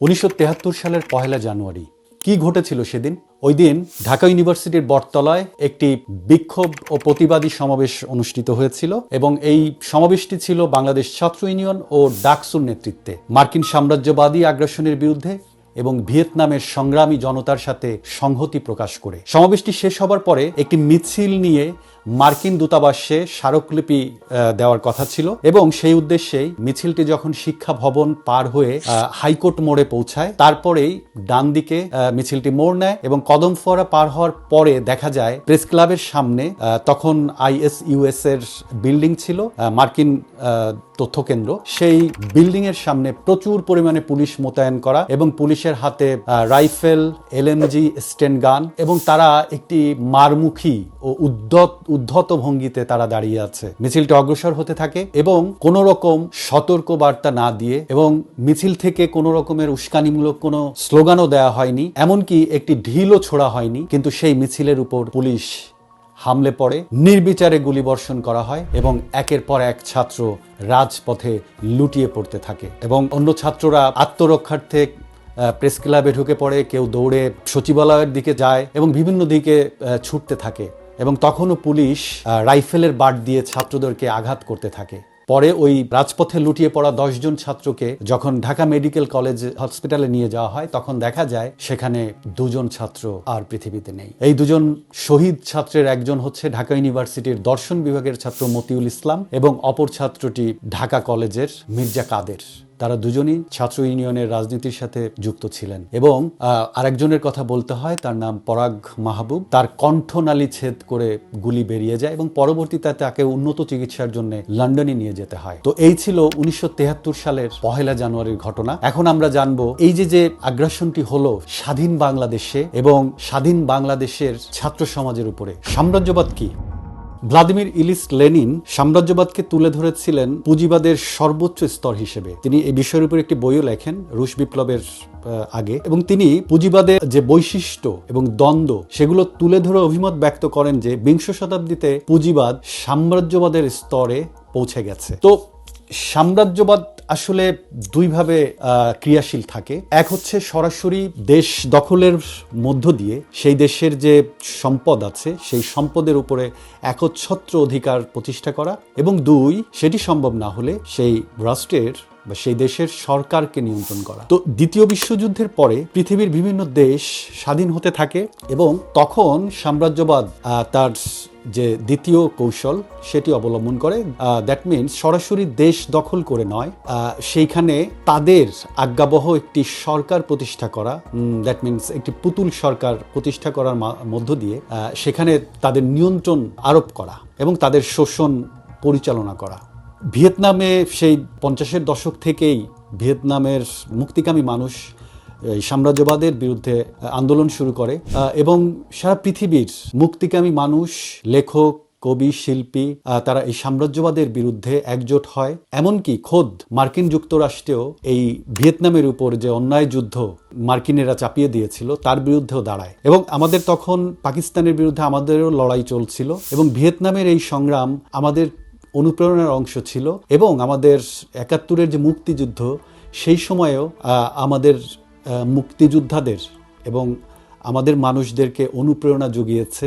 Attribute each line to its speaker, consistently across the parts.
Speaker 1: উনিশশো সালের পহেলা জানুয়ারি। কি ঘটেছিল সেদিন? ওই দিন ঢাকা ইউনিভার্সিটির বটতলায় একটি বিক্ষোভ ও প্রতিবাদী সমাবেশ অনুষ্ঠিত হয়েছিল এবং এই সমাবেশটি ছিল বাংলাদেশ ছাত্র ইউনিয়ন ও ডাকসুর নেতৃত্বে। মার্কিন সাম্রাজ্যবাদী আগ্রাসনের বিরুদ্ধে এবং ভিয়েতনামের সংগ্রামী জনতার সাথে সংহতি প্রকাশ করে। সমাবেশটি শেষ হবার পরে একটি মিছিল নিয়ে মার্কিন দূতাবাসে স্মারকলিপি দেওয়ার কথা ছিল এবং সেই উদ্দেশ্যেই মিছিলটি যখন শিক্ষা ভবন পার হয়ে হাইকোর্ট মোড়ে পৌঁছায়, তারপরেই ডান দিকে মিছিলটি মোড় নেয় এবং কদম ফোয়ারা পার হওয়ার পরে দেখা যায় প্রেস ক্লাবের সামনে তখন আইএসইউএস এর বিল্ডিং ছিল মার্কিন তথ্য কেন্দ্র সেই বিল্ডিং এর সামনে প্রচুর পরিমাণে পুলিশ মোতায়েন করা এবং পুলিশের হাতে রাইফেল এলএমজি স্টেন গান এবং তারা একটি মারমুখী ও উদ্ধত উদ্ধত ভঙ্গিতে তারা দাঁড়িয়ে আছে। মিছিলটি অগ্রসর হতে থাকে এবং কোন রকম সতর্ক বার্তা না দিয়ে এবং মিছিল থেকে কোন রকমের উস্কানিমূলক কোনো স্লোগানও দেওয়া হয়নি, এমনকি একটি ঢিলও ছোড়া হয়নি, কিন্তু সেই মিছিলের উপর পুলিশ হামলে পড়ে। নির্বিচারে গুলিবর্ষণ করা হয় এবং একের পর এক ছাত্র রাজপথে লুটিয়ে পড়তে থাকে এবং অন্য ছাত্ররা আত্মরক্ষার্থে প্রেস ক্লাবে ঢুকে পড়ে, কেউ দৌড়ে সচিবালয়ের দিকে যায় এবং বিভিন্ন দিকে ছুটতে থাকে। এবং তখনও পুলিশ রাইফেলের বাট দিয়ে ছাত্রদেরকে আঘাত করতে থাকে। পরে ওই রাজপথে লুটিয়ে পড়া দশজন ছাত্রকে যখন ঢাকা মেডিকেল কলেজ হসপিটালে নিয়ে যাওয়া হয়, তখন দেখা যায় সেখানে দুজন ছাত্র আর পৃথিবীতে নেই। এই দুজন শহীদ ছাত্রের একজন হচ্ছে ঢাকা ইউনিভার্সিটির দর্শন বিভাগের ছাত্র মতিউল ইসলাম এবং অপর ছাত্রটি ঢাকা কলেজের মির্জা কাদের। তারা দুজনই ছাত্র ইউনিয়নের রাজনীতির সাথে যুক্ত ছিলেন। এবং আরেকজনের কথা বলতে হয়, তার নাম পরাগ মাহবুব। তার কণ্ঠনালী ছেদ করে গুলি বেরিয়ে যায় এবং পরবর্তীতে তাকে উন্নত চিকিৎসার জন্য লন্ডনে নিয়ে যেতে হয়। তো এই ছিল উনিশশো সালের পহেলা জানুয়ারির ঘটনা। এখন আমরা জানব, এই যে যে আগ্রাসনটি হলো স্বাধীন বাংলাদেশে এবং স্বাধীন বাংলাদেশের ছাত্র সমাজের উপরে, সাম্রাজ্যবাদ কি? ভ্লাদিমির ইলিস লেনিন সাম্রাজ্যবাদকে তুলে ধরেছিলেন পুঁজিবাদের সর্বোচ্চ স্তর হিসেবে। তিনি এই বিষয়ের উপর একটি বইও লেখেন, রুশ বিপ্লবের আগে। এবং তিনি পুঁজিবাদের যে বৈশিষ্ট্য এবং দ্বন্দ্ব, সেগুলো তুলে ধরে অভিমত ব্যক্ত করেন যে বিংশ শতাব্দীতে পুঁজিবাদ সাম্রাজ্যবাদের স্তরে পৌঁছে গেছে। তো সাম্রাজ্যবাদ আসলে দুইভাবে ক্রিয়াশীল থাকে। এক হচ্ছে সরাসরি দেশ দখলের মধ্য দিয়ে সেই দেশের যে সম্পদ আছে, সেই সম্পদের উপরে একচ্ছত্র অধিকার প্রতিষ্ঠা করা। এবং দুই, সেটি সম্ভব না হলে সেই রাষ্ট্রের বা সেই দেশের সরকারকে নিয়ন্ত্রণ করা। তো দ্বিতীয় বিশ্বযুদ্ধের পরে পৃথিবীর বিভিন্ন দেশ স্বাধীন হতে থাকে এবং তখন সাম্রাজ্যবাদ তার যে দ্বিতীয় কৌশল সেটি অবলম্বন করে দ্যাট মিনস সরাসরি দেশ দখল করে নয় সেইখানে তাদের আজ্ঞাবহ একটি সরকার প্রতিষ্ঠা করা দ্যাট মিনস একটি পুতুল সরকার প্রতিষ্ঠা করার মধ্য দিয়ে সেখানে তাদের নিয়ন্ত্রণ আরোপ করা এবং তাদের শোষণ পরিচালনা করা। ভিয়েতনামে সেই পঞ্চাশের দশক থেকেই ভিয়েতনামের মুক্তিকামী মানুষ, এই সাম্রাজ্যবাদের বিরুদ্ধে আন্দোলন শুরু করে এবং সারা পৃথিবীর মুক্তিকামী মানুষ, লেখক, কবি, শিল্পী তারা এই সাম্রাজ্যবাদের বিরুদ্ধে একজোট হয়। এমনকি খোদ মার্কিন যুক্তরাষ্ট্রেও এই ভিয়েতনামের উপর যে অন্যায় যুদ্ধ মার্কিনেরা চাপিয়ে দিয়েছিল, তার বিরুদ্ধেও দাঁড়ায়। এবং আমাদের তখন পাকিস্তানের বিরুদ্ধে আমাদেরও লড়াই চলছিল। এবং ভিয়েতনামের এই সংগ্রাম আমাদের অনুপ্রেরণার অংশ ছিল এবং আমাদের একাত্তরের যে মুক্তিযুদ্ধ, সেই সময়েও আমাদের মুক্তিযোদ্ধাদের এবং আমাদের মানুষদেরকে অনুপ্রেরণা জুগিয়েছে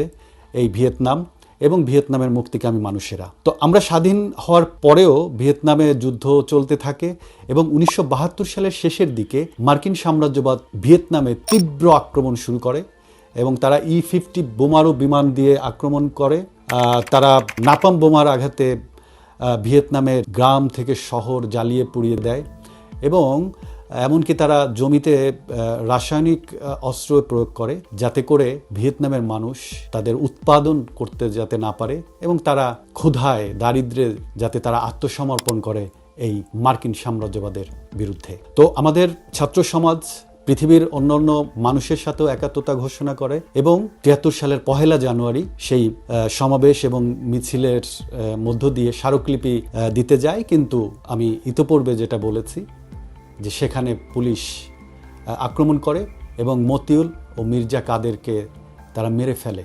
Speaker 1: এই ভিয়েতনাম এবং ভিয়েতনামের মুক্তিকামী মানুষেরা। তো আমরা স্বাধীন হওয়ার পরেও ভিয়েতনামে যুদ্ধ চলতে থাকে এবং উনিশশো বাহাত্তর সালের শেষের দিকে মার্কিন সাম্রাজ্যবাদ ভিয়েতনামে তীব্র আক্রমণ শুরু করে এবং তারা ই ফিফটি বোমারু বিমান দিয়ে আক্রমণ করে। তারা নাপাম বোমার আঘাতে ভিয়েতনামের গ্রাম থেকে শহর জ্বালিয়ে পুড়িয়ে দেয় এবং এমনকি তারা জমিতে রাসায়নিক অস্ত্র প্রয়োগ করে যাতে করে ভিয়েতনামের মানুষ তাদের উৎপাদন করতে যাতে না পারে এবং তারা ক্ষুধায়, দারিদ্রে যাতে তারা আত্মসমর্পণ করে এই মার্কিন সাম্রাজ্যবাদের বিরুদ্ধে। তো আমাদের ছাত্র সমাজ পৃথিবীর অন্যান্য মানুষের সাথেও একাত্মতা ঘোষণা করে এবং তিয়াত্তর সালের পহেলা জানুয়ারি সেই সমাবেশ এবং মিছিলের মধ্য দিয়ে স্মারকলিপি দিতে যায়। কিন্তু আমি ইতোপূর্বে যেটা বলেছি, যে সেখানে পুলিশ আক্রমণ করে এবং মতিউল ও মির্জা কাদেরকে তারা মেরে ফেলে।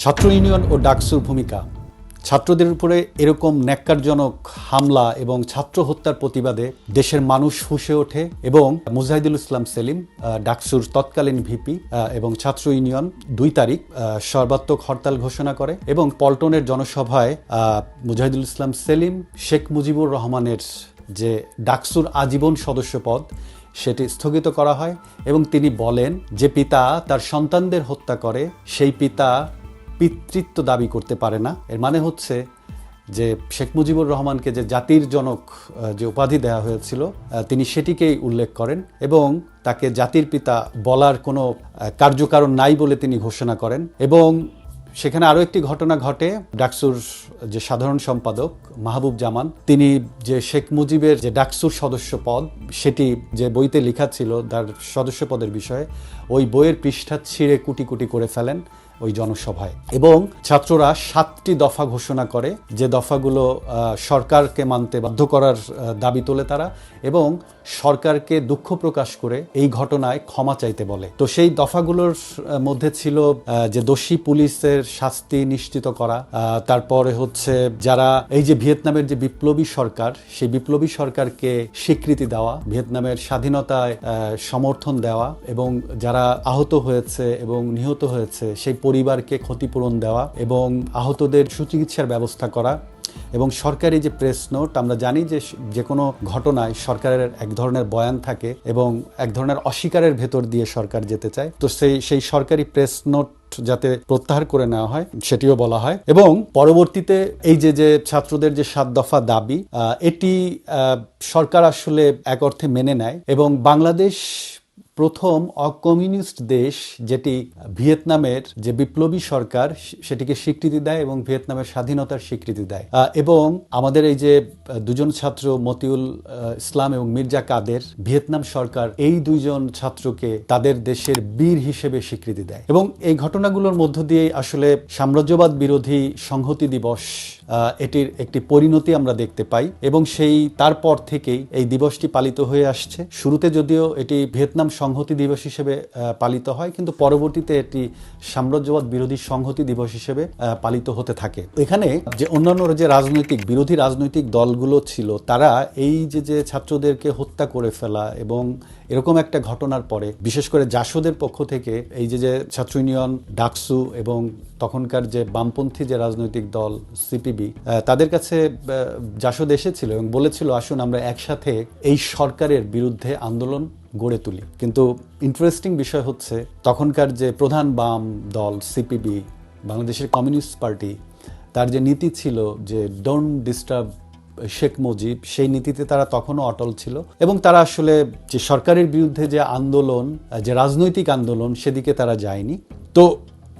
Speaker 1: ছাত্র ইউনিয়ন ও ডাকসুর ভূমিকা ছাত্রদের উপরে এরকম ন্যাক্কারজনক হামলা এবং ছাত্র হত্যার প্রতিবাদে দেশের মানুষ ফুসে ওঠে এবং মুজাহিদুল ইসলাম সেলিম ডাকসুর তৎকালীন ভিপি এবং ছাত্র ইউনিয়ন দুই তারিখ সর্বাত্মক হরতাল ঘোষণা করে এবং পল্টনের জনসভায় মুজাহিদুল ইসলাম সেলিম, শেখ মুজিবুর রহমানের যে ডাকসুর আজীবন সদস্য পদ সেটি স্থগিত করা হয় এবং তিনি বলেন, যে পিতা তার সন্তানদের হত্যা করে, সেই পিতা পিতৃত্ব দাবি করতে পারে না। এর মানে হচ্ছে যে শেখ মুজিবুর রহমানকে যে জাতির জনক যে উপাধি দেওয়া হয়েছিল তিনি সেটিকেই উল্লেখ করেন এবং তাকে জাতির পিতা বলার কোনো কার্যকারণ নাই বলে তিনি ঘোষণা করেন এবং সেখানে আরও একটি ঘটনা ঘটে। ডাকসুর যে সাধারণ সম্পাদক মাহবুব জামান, তিনি যে শেখ মুজিবের যে ডাকসুর সদস্য পদ, সেটি যে বইতে লেখা ছিল তার সদস্য পদের বিষয়ে ওই বইয়ের পৃষ্ঠা ছিঁড়ে কুটি কুটি করে ফেলেন ওই জনসভায়। এবং ছাত্ররা সাতটি দফা ঘোষণা করে যে দফাগুলো সরকারকে মানতে বাধ্য করার দাবি তোলে তারা এবং সরকারকে দুঃখ প্রকাশ করে এই ঘটনায় ক্ষমা চাইতে বলে। তো সেই দফাগুলোর মধ্যে ছিল যে দোষী পুলিশের শাস্তি নিশ্চিত করা তারপরে হচ্ছে যারা এই যে ভিয়েতনামের যে বিপ্লবী সরকার, সেই বিপ্লবী সরকারকে স্বীকৃতি দেওয়া, ভিয়েতনামের স্বাধীনতায় সমর্থন দেওয়া এবং যারা আহত হয়েছে এবং নিহত হয়েছে, সেই পরিবারকে ক্ষতিপূরণ দেওয়া এবং আহতদের সুচিকিৎসার ব্যবস্থা করা এবং সরকারি যে প্রেস নোট আমরা জানি যে যে কোনো ঘটনায় সরকারের এক ধরনের বয়ান থাকে এবং এক ধরনের অস্বীকারের ভেতর দিয়ে সরকার যেতে চায়। তো সেই সেই সরকারি প্রেস নোট যাতে প্রত্যাহার করে নেওয়া হয়, সেটিও বলা হয়। এবং পরবর্তীতে এই যে যে ছাত্রদের যে সাত দফা দাবি এটি সরকার আসলে এক অর্থে মেনে নেয় এবং বাংলাদেশ প্রথম অকমিউনিস্ট দেশ যেটি ভিয়েতনামের যে বিপ্লবী সরকার, সেটিকে স্বীকৃতি দেয় এবং ভিয়েতনামের স্বাধীনতার স্বীকৃতি দেয়। এবং আমাদের এই যে দুজন ছাত্র মতিউল ইসলাম এবং মির্জা কাদের, ভিয়েতনাম সরকার এই দুইজন ছাত্রকে তাদের দেশের বীর হিসেবে স্বীকৃতি দেয়। এবং এই ঘটনাগুলোর মধ্য দিয়ে আসলে সাম্রাজ্যবাদ বিরোধী সংহতি দিবস এটির একটি পরিণতি আমরা দেখতে পাই। এবং সেই তারপর থেকেই এই দিবসটি পালিত হয়ে আসছে। শুরুতে যদিও এটি ভিয়েতনাম সংহতি দিবস হিসেবে পালিত হয়, কিন্তু পরবর্তীতে এটি সাম্রাজ্যবাদ বিরোধী সংহতি দিবস হিসেবে পালিত হতে থাকে। এখানে যে অন্যান্য যে রাজনৈতিক, বিরোধী রাজনৈতিক দলগুলো ছিল, তারা এই যে যে ছাত্রদেরকে হত্যা করে ফেলা এবং এরকম একটা ঘটনার পরে, বিশেষ করে জাসদের পক্ষ থেকে এই যে যে ছাত্র ইউনিয়ন, ডাকসু এবং তখনকার যে বামপন্থী যে রাজনৈতিক দল, সিপিবি তাদের কাছে জাসদ এসেছিল এবং বলেছিল, আসুন আমরা একসাথে এই সরকারের বিরুদ্ধে আন্দোলন গড়ে তুলি। কিন্তু ইন্টারেস্টিং বিষয় হচ্ছে, তখনকার যে প্রধান বাম দল সিপিবি বাংলাদেশের কমিউনিস্ট পার্টি তার যে নীতি ছিল যে ডোন্ট ডিস্টার্ব শেখ মুজিব সেই নীতিতে তারা তখনও অটল ছিল এবং তারা আসলে যে সরকারের বিরুদ্ধে যে আন্দোলন, যে রাজনৈতিক আন্দোলন, সেদিকে তারা যায়নি। তো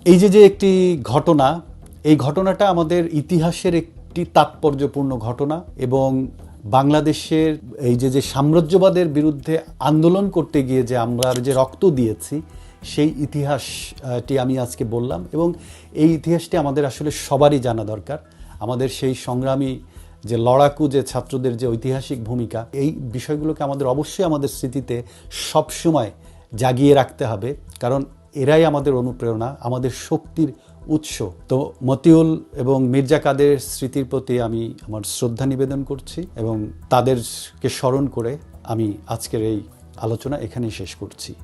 Speaker 1: এই যে যে একটি ঘটনা, এই ঘটনাটা আমাদের ইতিহাসের একটি তাৎপর্যপূর্ণ ঘটনা এবং বাংলাদেশের এই যে যে সাম্রাজ্যবাদের বিরুদ্ধে আন্দোলন করতে গিয়ে যে আমরা যে রক্ত দিয়েছি, সেই ইতিহাসটি আমি আজকে বললাম এবং এই ইতিহাসটি আমাদের আসলে সবারই জানা দরকার। আমাদের সেই সংগ্রামী যে লড়াকু, যে ছাত্রদের যে ঐতিহাসিক ভূমিকা, এই বিষয়গুলোকে আমাদের অবশ্যই আমাদের স্মৃতিতে সবসময় জাগিয়ে রাখতে হবে। কারণ এরাই আমাদের অনুপ্রেরণা, আমাদের শক্তির উৎস। তো মতিউল এবং মির্জা কাদের স্মৃতির প্রতি আমি আমার শ্রদ্ধা নিবেদন করছি এবং তাদেরকে স্মরণ করে আমি আজকের এই আলোচনা এখানেই শেষ করছি।